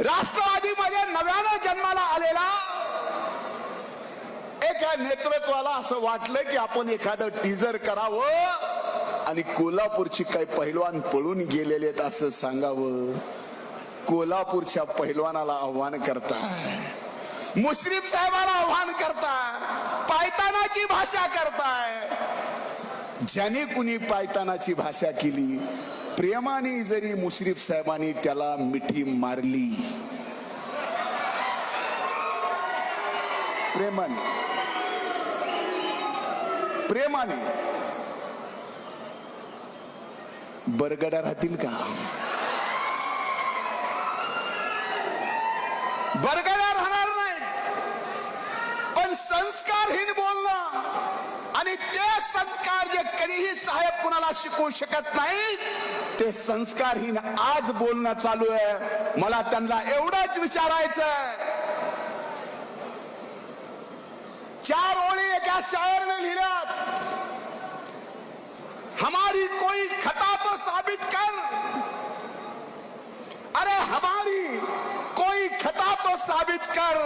राष्ट्रवादीमध्ये नव्यानं जन्माला आलेला एका नेतृत्वाला असं वाटलं की आपण एखादं टीजर करावं आणि कोल्हापूरची काही पैलवान पळून गेलेले आहेत असं सांगावं. कोल्हापूरच्या पैलवानाला आव्हान करताय. मुश्रीफ साहेबाला आव्हान करता पायतानाची भाषा करताय. ज्याने कुणी पायतानाची भाषा केली प्रेमाने जरी मुश्रीफ साहेबांनी त्याला मिठी मारली. प्रेमाने. प्रेमाने. बरगडा राहतील का? बरगड्या कोणीही साहेब कुणाला शिकवू शकत नाही. ते संस्कारहीन आज बोलणं चालू आहे. मला त्यांना एवढंच विचारायचं चार ओळी एका शायरने लिहिल्यात. हमारी कोई खता तो साबित कर. अरे हमारी कोई खता तो साबित कर.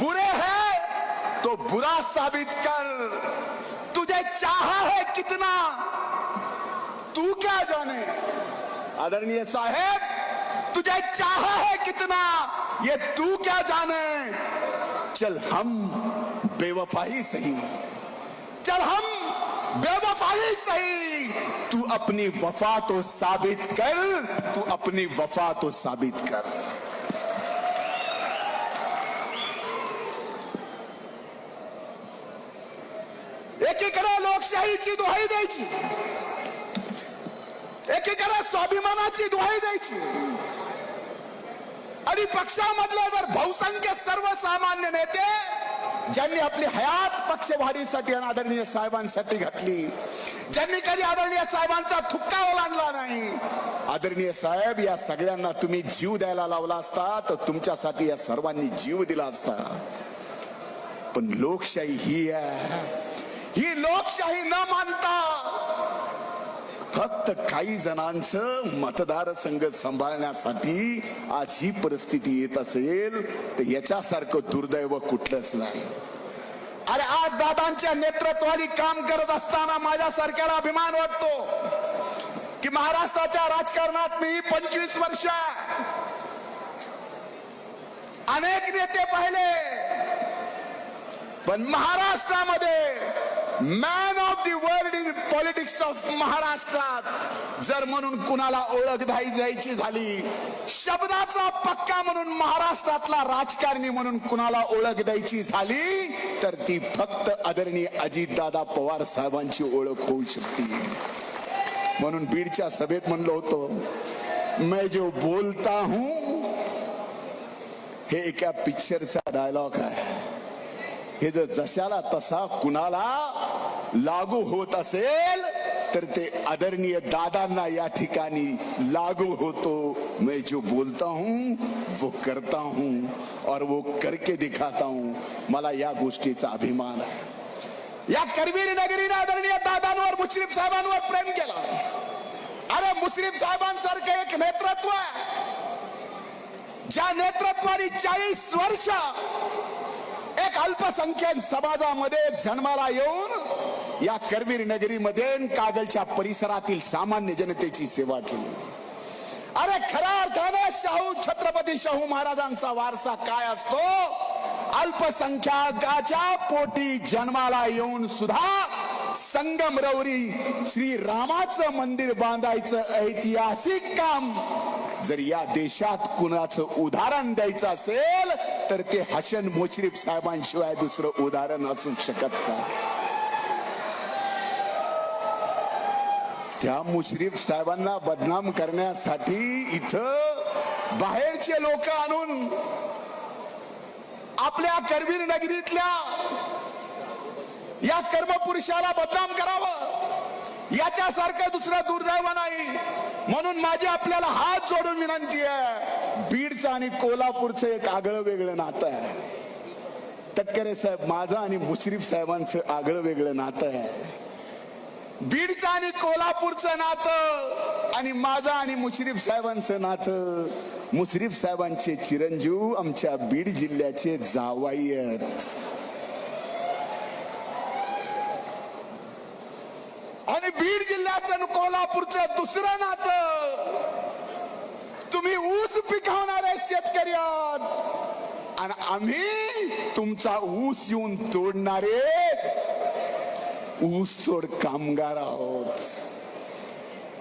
बुरे है बुरा साबित कर। तुझे चाहा है कितना? तू क्या जाने? आदरणीय साहेब, तुझे चाहा है कितना? ये तू क्या जाने? चल हम बेवफाई सही। चल हम बेवफाई सही। तू अपनी वफा तो साबित कर, तू अपनी वफा तो साबित कर। एकीकडे लोकशाहीची दुहाई द्यायची. एकीकडे स्वाभिमानाची दुहाई द्यायची. आणि पक्षामधले जर बहुसंख्य सर्वसामान्य नेते ज्यांनी आपली हयात पक्षवाढीसाठी आणि आदरणीय साहेबांसाठी घातली ज्यांनी कधी आदरणीय साहेबांचा थुक्का ओलांडला नाही आदरणीय साहेब या सगळ्यांना तुम्ही जीव द्यायला लावला असता तर तुमच्यासाठी या सर्वांनी जीव दिला असता. पण लोकशाही ही आहे. ही लोकशाही न मानता फक्त काही जणांचं मतदारसंघ सांभाळण्यासाठी आज ही परिस्थिती येत असेल तर याच्यासारखं दुर्दैव कुठलंच नाही. अरे आज दादांच्या नेतृत्वाने काम करत असताना माझ्यासारख्याला अभिमान वाटतो की महाराष्ट्राच्या राजकारणात मी पंचवीस वर्ष अनेक नेते पाहिले पण महाराष्ट्रामध्ये man of the world in politics of महाराष्ट्रात जर म्हणून कुणाला ओळख द्याय द्यायची झाली शब्दाचा पक्का म्हणून महाराष्ट्रातला राजकारणी म्हणून कुणाला ओळख द्यायची झाली तर ती फक्त आदरणीय अजितदादा पवार साहेबांची ओळख होऊ शकते. म्हणून बीडच्या सभेत म्हणलं होतं मैं जो बोलता हूं हे एका पिक्चरचा डायलॉग आहे. हे जर जशाला तसा कुणाला लागू होत असेल तर ते आदरणीय दादांना या ठिकाणी लागू होतो. मैं जो बोलता हूं वो करता हूं और वो करके दिखाता हूं. मला या गोष्टीचा अभिमान आहे. या करवीर नगरीने आदरणीय दादांवर मुश्रीफ साहेबांवर प्रेम केला. अरे मुश्रीफ साहेबांसारखं एक नेतृत्व आहे. ज्या नेतृत्वाने चाळीस वर्ष एक अल्पसंख्याक समाजामध्ये जन्माला येऊन या करवीर नगरीमध्ये कागलच्या परिसरातील सामान्य जनतेची सेवा केली. अरे खऱ्या अर्थाने शाहू छत्रपती शाहू महाराजांचा वारसा काय असतो? अल्पसंख्याकाच्या पोटी जन्माला येऊन सुद्धा संगमरवरी श्री रामाचं मंदिर बांधायचं ऐतिहासिक काम जर या देशात कुणाचं उदाहरण द्यायचं असेल तर ते हसन मुश्रीफ साहेबांशिवाय दुसरं उदाहरण असू शकत का? त्या मुश्रीफ साहेबांना बदनाम करण्यासाठी इथं बाहेरचे लोक आणून आपल्या करवीर नगरीतल्या या कर्मपुरुषाला बदनाम करावं. याच्यासारखं दुसरं दुर्दैव नाही. म्हणून माझी आपल्याला हात जोडून विनंती आहे बीडचं आणि कोल्हापूरचं एक आगळं वेगळं नातं आहे. तटकरे साहेब माझं आणि मुश्रीफ साहेबांचं आगळं वेगळं नातं आहे. बीडचं आणि कोल्हापूरचं नातं आणि माझं आणि मुश्रीफ साहेबांचं नातं. मुश्रीफ साहेबांचे चिरंजीव आमच्या बीड जिल्ह्याचे जावाई आहेत आणि बीड जिल्ह्याचं आणि कोल्हापूरचं दुसरं नातं. तुम्ही ऊस पिकवणारे शेतकरी आहात आणि आम्ही तुमचा ऊस येऊन तोडणारे ऊसतोड कामगार आहोत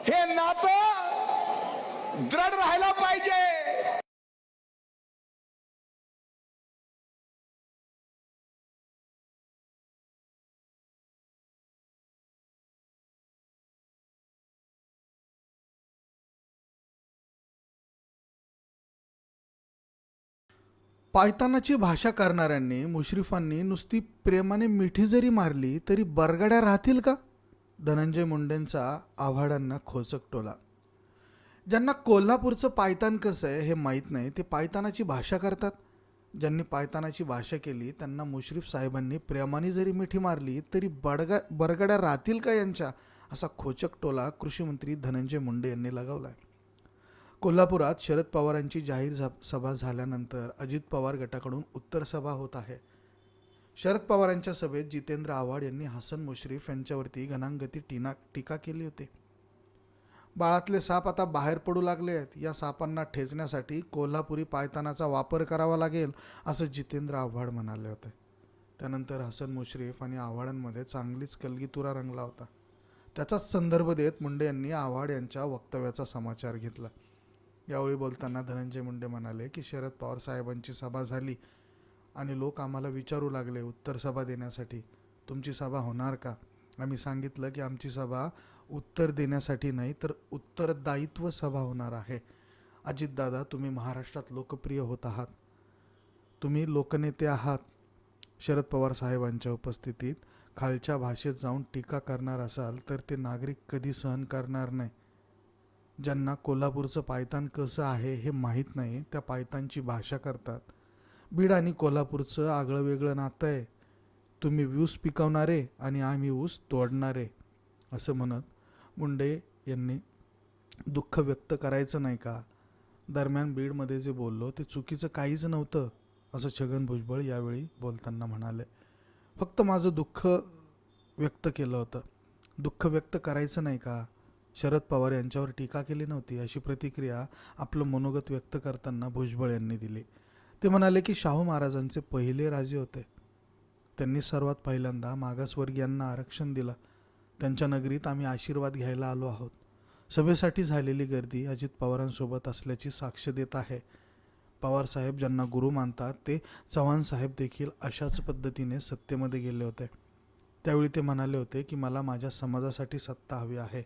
हे नातं दृढ राहायला पाहिजे पायतानाची भाषा करणाऱ्यांनी मुश्रीफांनी नुसती प्रेमाने मिठी जरी मारली तरी बरगड्या राहतील का? धनंजय मुंडेंचा आव्हाडांना खोचक टोला. ज्यांना कोल्हापूरचं पायतान कसं आहे हे माहीत नाही ते पायतानाची भाषा करतात. ज्यांनी पायतानाची भाषा केली त्यांना मुश्रीफ साहेबांनी प्रेमाने जरी मिठी मारली तरी बडगा बरगड्या राहतील का यांच्या? असा खोचक टोला कृषीमंत्री धनंजय मुंडे यांनी लगावला आहे कोल्हापुरात शरद पवारांची जाहीर सभा झाल्यानंतर अजित पवार गटाकडून उत्तर सभा होत आहे. शरद पवारांच्या सभेत जितेंद्र आव्हाड यांनी हसन मुश्रीफ यांच्यावरती घनांगती टीना टीका केली होती. बाळातले साप आता बाहेर पडू लागले आहेत. या सापांना ठेचण्यासाठी कोल्हापुरी पायतानाचा वापर करावा लागेल असं जितेंद्र आव्हाड म्हणाले होते. त्यानंतर हसन मुश्रीफ आणि आव्हाडांमध्ये चांगलीच कलगीतुरा रंगला होता. त्याचाच संदर्भ देत मुंडे यांनी आव्हाड यांच्या वक्तव्याचा समाचार घेतला. यावेळी बोलताना धनंजय मुंडे म्हणाले की शरद पवार साहेबांची सभा झाली आणि लोक आम्हाला विचारू लागले उत्तर सभा देण्यासाठी. तुमची सभा होणार का? आम्ही सांगितलं की आमची सभा उत्तर देण्यासाठी नाही तर उत्तरदायित्व सभा होणार आहे. अजितदादा तुम्ही महाराष्ट्रात लोकप्रिय होत आहात. तुम्ही लोकनेते आहात. शरद पवार साहेबांच्या उपस्थितीत खालच्या भाषेत जाऊन टीका करणार असाल तर ते नागरिक कधी सहन करणार नाही. ज्यांना कोल्हापूरचं पायतान कसं आहे हे माहीत नाही त्या पायतानची भाषा करतात. बीड आणि कोल्हापूरचं आगळं वेगळं नातं आहे. तुम्ही ऊस पिकवणारे आणि आम्ही ऊस तोडणारे असं म्हणत मुंडे यांनी दुःख व्यक्त करायचं नाही का? दरम्यान बीडमध्ये जे बोललो ते चुकीचं काहीच नव्हतं असं छगन भुजबळ यावेळी बोलताना म्हणाले. फक्त माझं दुःख व्यक्त केलं होतं. दुःख व्यक्त करायचं नाही का? शरद पवार यांच्यावर टीका केली नव्हती अशी प्रतिक्रिया आपलं मनोगत व्यक्त करताना भुजबळ यांनी दिली. ते म्हणाले की शाहू महाराजांचे पहिले राजे होते. त्यांनी सर्वात पहिल्यांदा मागासवर्गीयांना आरक्षण दिलं. त्यांच्या नगरीत आम्ही आशीर्वाद घ्यायला आलो आहोत. सभेसाठी झालेली गर्दी अजित पवारांसोबत असल्याची साक्ष देत आहे. पवार साहेब ज्यांना गुरु मानतात ते चव्हाण साहेब देखील अशाच पद्धतीने सत्तेमध्ये गेले होते. त्यावेळी ते म्हणाले होते की मला माझ्या समाजासाठी सत्ता हवी आहे.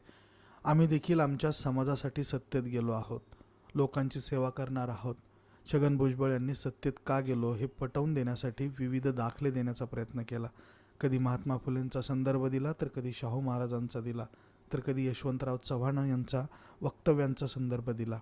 आम्ही देखील आमच्या समाजासाठी सत्तेत गेलो आहोत. लोकांची सेवा करणार आहोत. छगन भुजबळ यांनी सत्तेत का गेलो हे पटवून देण्यासाठी विविध दाखले देण्याचा प्रयत्न केला. कधी महात्मा फुलेंचा संदर्भ दिला तर कधी शाहू महाराजांचा दिला तर कधी यशवंतराव चव्हाण यांचा वक्तव्यांचा संदर्भ दिला.